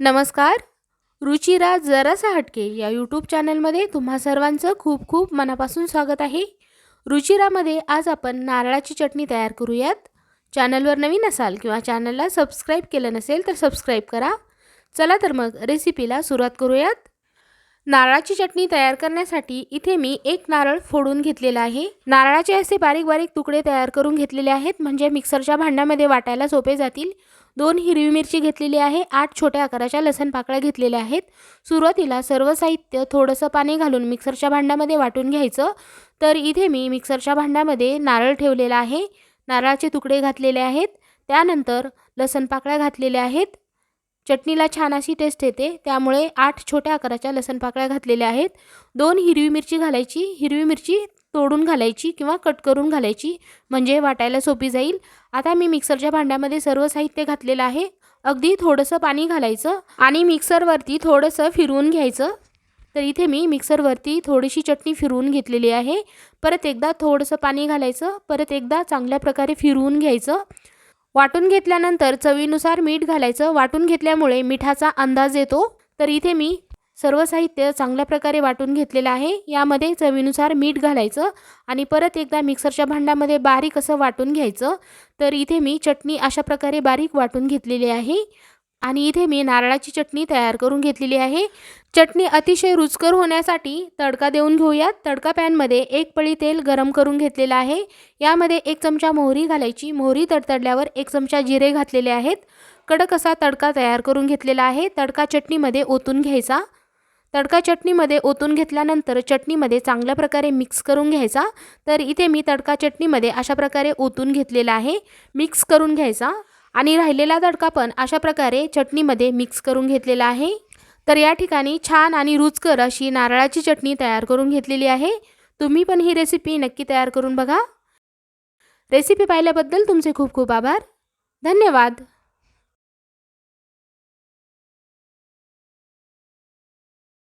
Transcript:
नमस्कार. रुचिरा जरासा हटके या यूट्यूब चॅनलमध्ये तुम्हा सर्वांचं खूप खूप मनापासून स्वागत आहे. रुचिरामध्ये आज आपण नारळाची चटणी तयार करूयात. चॅनलवर नवीन असाल किंवा चॅनलला सबस्क्राईब केलं नसेल तर सबस्क्राईब करा. चला तर मग रेसिपीला सुरुवात करूयात. नारळाची चटणी तयार करण्यासाठी इथे मी एक नारळ फोडून घेतलेला आहे. नारळाचे असे बारीक बारीक तुकडे तयार करून घेतलेले आहेत म्हणजे मिक्सरच्या भांड्यामध्ये वाटायला सोपे जातील. दोन हिरवी मिरची घेतलेली आहे आठ छोट्या आकाराच्या लसण पाकळ्या घेतलेल्या आहेत. सुरुवातीला सर्व साहित्य थोडंसं पाणी घालून मिक्सरच्या भांड्यामध्ये वाटून घ्यायचं. तर इथे मी मिक्सरच्या भांड्यामध्ये नारळ ठेवलेला आहे. नारळाचे तुकडे घातलेले आहेत. त्यानंतर लसण पाकळ्या घातलेल्या आहेत. चटणीला छान अशी टेस्ट येते. त्यामुळे आठ छोट्या आकाराच्या लसण पाकळ्या घातलेल्या आहेत. दोन हिरवी मिरची घालायची. हिरवी मिरची तोडून घालायची किंवा कट करून घालायची म्हणजे वाटायला सोपी जाईल. आता मी मिक्सरच्या भांड्यामध्ये सर्व साहित्य घातलेलं आहे. अगदी थोडंसं पाणी घालायचं आणि मिक्सरवरती थोडंसं फिरवून घ्यायचं. तर इथे मी मिक्सरवरती थोडीशी चटणी फिरवून घेतलेली आहे. परत एकदा थोडंसं पाणी घालायचं. परत एकदा चांगल्या प्रकारे फिरवून घ्यायचं. वाटून घेतल्यानंतर चवीनुसार मीठ घालायचं. वाटून घेतल्यामुळे मिठाचा अंदाज येतो. तर इथे मी सर्व साहित्य चांगल्या प्रकारे वाटून घेतलेलं आहे. यामध्ये चवीनुसार मीठ घालायचं आणि परत एकदा मिक्सरच्या भांड्यामध्ये बारीक असं वाटून घ्यायचं. तर इथे मी चटणी अशा प्रकारे बारीक वाटून घेतलेली आहे. आणि इथे मी नारळाची चटणी तयार करून घेतलेली आहे. चटणी अतिशय रुचकर होण्यासाठी तडका देऊन घेऊयात. तडका पॅनमध्ये एक पळी तेल गरम करून घेतलेलं आहे. यामध्ये एक चमचा मोहरी घालायची. मोहरी तडतडल्यावर एक चमचा जिरे घातलेले आहेत. कडक असा तडका तयार करून घेतलेला आहे. तडका चटणीमध्ये ओतून घ्यायचा. तडका चटणीमध्ये ओतून घेतल्यानंतर चटणीमध्ये चांगल्या प्रकारे मिक्स करून घ्यायचा. तर इथे मी तडका चटणीमध्ये अशा प्रकारे ओतून घेतलेला आहे. मिक्स करून घ्यायचा. आणि राहिलेला तडका पण अशा प्रकारे चटणीमध्ये मिक्स करून घेतलेला आहे. तर या ठिकाणी छान आणि रुचकर अशी नारळाची चटणी तयार करून घेतलेली आहे. तुम्ही पण ही रेसिपी नक्की तयार करून बघा. रेसिपी पाहिल्याबद्दल तुमचे खूप खूप आभार. धन्यवाद.